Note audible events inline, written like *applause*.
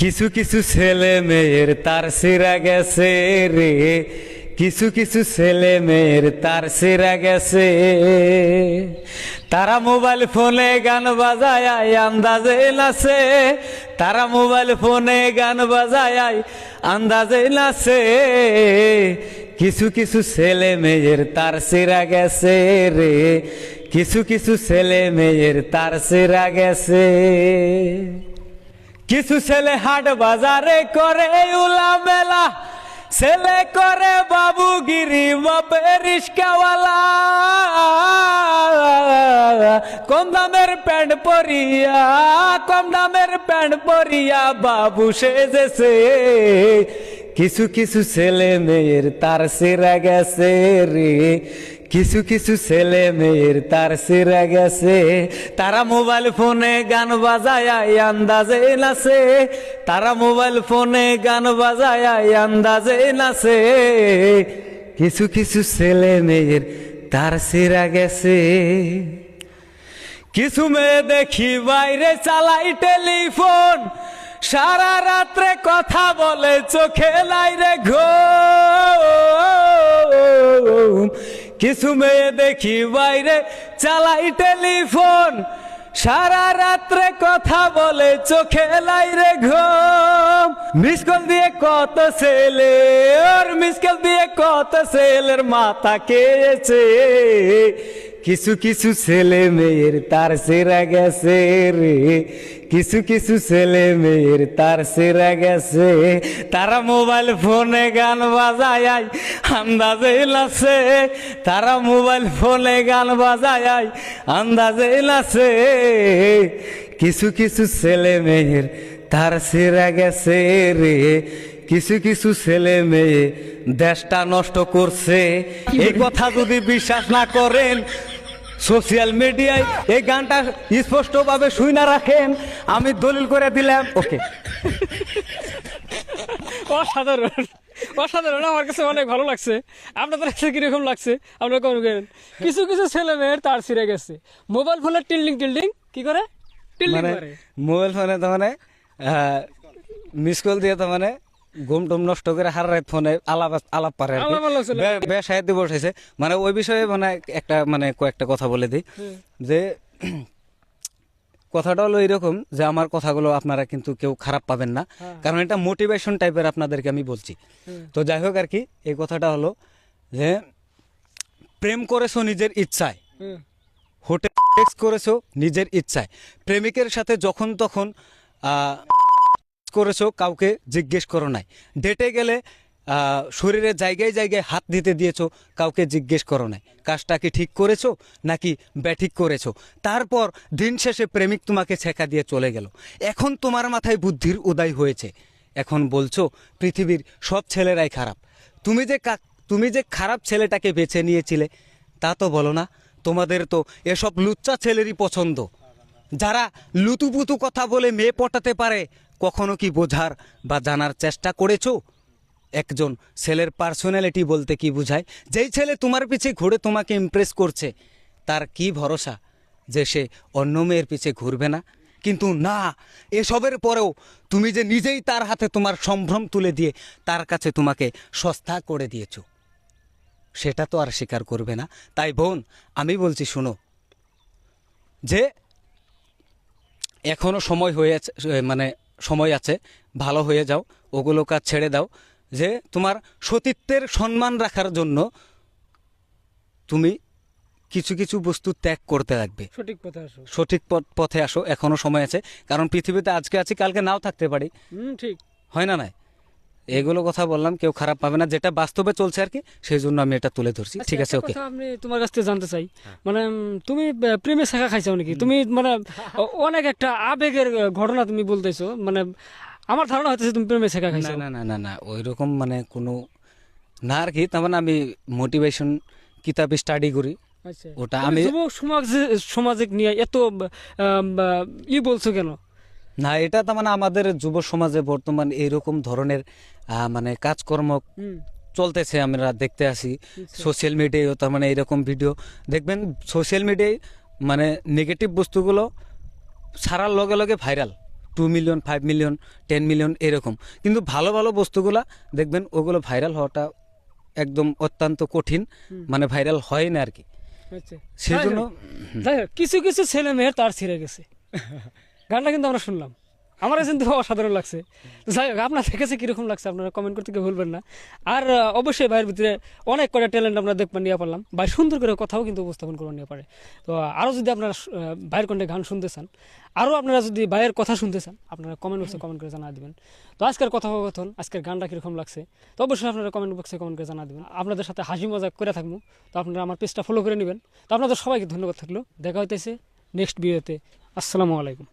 কিছু কিছু ছেলে মেয়ের তার সেরা গেছে রে। কিছু কিছু ছেলে মেয়ের তার সেরা গেছে। তারা মোবাইল ফোনে গান বাজায়, আন্দাজে নাচে। তারা মোবাইল ফোনে গান বাজায়, আন্দাজে নাচে। কিছু কিছু ছেলে মেয়ের তার সেরা গেছে রে। কিছু কিছু ছেলে মেয়ের তার সেরা গেছে। কিছু ছেলে হাট বাজারে করে উলা মেলা ছেলে করে বাবুগিরি বাপে রিস্কাওয়ালা। কম দামের প্যান্ট পরিয়া, কম দামের প্যান্ট পরিয়া বাবু সেজেছে। কিছু কিছু ছেলে মেয়ের তার সেরা গেছে রে। কিছু কিছু ছেলে মেয়ের তার সেরা গেছে। তারা মোবাইল ফোনে গান বাজায় আন্দাজে নাচে। তারা মোবাইল ফোনে গান বাজায় আন্দাজে নাচে। কিছু কিছু ছেলে মেয়ের তার সেরা গেছে। কিছু মেয়ে দেখি বাইরে চালাই টেলিফোন। সারা রাত্রে কথা বলে, চোখে লাইরে ঘুম। কিছু মেয়ে দেখি বাইরে চালাই টেলিফোন। সারা রাত্রে কথা বলে চোখে লাইরে ঘুম। মিসকল দিয়ে কত ছেলে ওর মিসকল দিয়ে কত ছেলের মাথা খেয়েছে কিছু কিছু ছেলে মেয়ের তার সেরা গেছে রে। কিছু কিছু ছেলে মেয়ের তার সেরা গেছে। তারা মোবাইল ফোনে গান বাজায় আন্দাজে নাচে তারা মোবাইল ফোনে গান বাজায় আন্দাজে নাচে কিছু কিছু ছেলে মেয়ের তার সেরা গেছে রে। কিছু কিছু ছেলে মেয়ে দেশটা নষ্ট করছে। এই কথা যদি বিশ্বাস না করেন সোশ্যাল মিডিয়ায় এই গানটা স্পষ্টভাবে শুই না রাখেন। আমি দলিল করে দিলাম। ওকে অসাধারণ। অসাধারণ আমার কাছে অনেক ভালো লাগছে। আপনাদের কাছে কীরকম লাগছে? আপনারা কমেন্ট করেন। কিছু কিছু ছেলে মেয়ের তার ছিঁড়ে গেছে। মোবাইল ফোনের টিল্ডিং টিল্ডিং? কি করে? টিল্ডিং মানে করে। মোবাইল ফোনে তো মানে মিস কল দিয়ে তো মানে ঘুম টুম নষ্ট করে হার রাত ফোনে আলাপ আলাপ পারে আর কি। আলাপ আলোচনা। বে- বেসায় দিবস হয়েছে। মানে ওই বিষয়ে মানে একটা মানে কয়েকটা কথা বলে দিই। যে কথাটা হলো এরকম যে আমার কথাগুলো আপনারা কিন্তু কেউ খারাপ পাবেন না। কারণ এটা মোটিভেশন টাইপের আপনাদেরকে আমি বলছি। তো যাই হোক আর কি এই কথাটা হলো যে প্রেম করেছ নিজের ইচ্ছায়। হোটেল করেছ নিজের ইচ্ছায়। প্রেমিকের সাথে যখন তখন আহ, করেছ, কাউকে জিজ্ঞেস করো নাই। ডেটে গেলে শরীরের জায়গায় জায়গায় হাত দিতে দিয়েছ, কাউকে জিজ্ঞেস করো নাই। কাজটা কি ঠিক করেছ, নাকি ব্যাঠিক করেছ? তারপর দিন শেষে প্রেমিক তোমাকে ছেঁকা দিয়ে চলে গেল। এখন তোমার মাথায় বুদ্ধির উদয় হয়েছে। এখন বলছো, পৃথিবীর সব ছেলেরাই খারাপ। তুমি যে তুমি যে খারাপ ছেলেটাকে বেছে নিয়েছিলে, তা তো বলো না। তোমাদের তো এসব লুচ্চা ছেলেরই পছন্দ। যারা লুতুপুতু কথা বলে মেয়ে পটাতে পারে কখনো কি বোঝার বা জানার চেষ্টা করেছ? একজন ছেলের পার্সোনালিটি বলতে কি বোঝায়? যেই ছেলে তোমার পিছে ঘুরে তোমাকে ইমপ্রেস করছে, তার কি ভরসা যে সে অন্য মেয়ের পিছে ঘুরবে না? কিন্তু না, এসবের পরেও তুমি যে নিজেই তার হাতে তোমার সম্ভ্রম তুলে দিয়ে তার কাছে তোমাকে সস্তা করে দিয়েছ, সেটা তো আর স্বীকার করবে না। তাই বোন, আমি বলছি শোনো, যে এখনও সময় হয়ে আছে মানে সময় আছে ভালো হয়ে যাও ওগুলো কাজ ছেড়ে দাও যে তোমার সতীত্বের সম্মান রাখার জন্য তুমি কিছু কিছু বস্তু ত্যাগ করতে লাগবে। সঠিক পথে আসো। সঠিক পথ- পথে আসো এখনও সময় আছে কারণ পৃথিবীতে আজকে আছি কালকে নাও থাকতে পারি। হুম ঠিক। হয় না নাই? এগুলো কথা বললাম কেউ খারাপ পাবে না। যেটা বাস্তবে চলছে আর কি সেই জন্য আমি এটা তুলে ধরছি। ঠিক আছে ওকে। আমি তোমার কাছ থেকে জানতে চাই। মানে তুমি প্রেমে শাখা খাইছো নাকি? তুমি মানে *laughs* অনেক একটা আবেগের ঘটনা তুমি বলতেছো। মানে আমার ধারণা হচ্ছে তুমি প্রেমে শাখা খাইছো। না না না না ওই রকম মানে কোনো না আর কি। তার মানে আমি মোটিভেশন কিতাব স্টাডি করি। আচ্ছা। ওটা আমি- যুব সমাজে সমাজে নিয়ে এত ই বলছো কেন? না এটা তার মানে আমাদের যুব সমাজে বর্তমান এইরকম ধরনের মানে কাজকর্ম চলতেছে আমরা দেখতে আসি। সোশ্যাল মিডিয়ায় তার মানে এরকম ভিডিও দেখবেন সোশ্যাল মিডিয়ায় মানে নেগেটিভ বস্তুগুলো ছাড়ার লগে লগে viral two million five million ten million এরকম। কিন্তু ভালো ভালো বস্তুগুলা দেখবেন ওগুলো ভাইরাল হওয়াটা একদম অত্যন্ত কঠিন। মানে ভাইরাল হয় না আর কি। আচ্ছা। সেই জন্য কিছু কিছু ছেলে মেয়ের তার ছিঁড়ে গেছে। *laughs* গানটা কিন্তু আমরা শুনলাম। আমার কিন্তু অসাধারণ লাগছে। যাই হোক আপনাদের কাছে কীরকম লাগছে আপনারা কমেন্ট করতে কেউ ভুলবেন না। আর অবশ্যই ভাইয়ের ভিতরে অনেক কটা ট্যালেন্ট আমরা দেখবেন নিয়ে পারলাম। ভাই সুন্দর করে কথাও কিন্তু উপস্থাপন করে নিয়ে পারে। তো আরও যদি আপনারা ভাইয়ের কণ্ঠে গান শুনতে চান, আরও আপনারা যদি ভাইয়ের কথা শুনতে চান, আপনারা কমেন্ট বক্সে কমেন্ট করে জানা দিবেন। তো আজকের কথোপকথন, আজকের গানটা কীরকম লাগছে, তো অবশ্যই আপনারা কমেন্ট বক্সে কমেন্ট করে জানা দিবেন। আপনাদের সাথে হাসি মজাক করে থাকব, তো আপনারা আমার পেজটা ফলো করে নেবেন। তো আপনাদের সবাইকে ধন্যবাদ থাকল। দেখা হইতেছে নেক্সট ভিডিওতে আসসালামু আলাইকুম।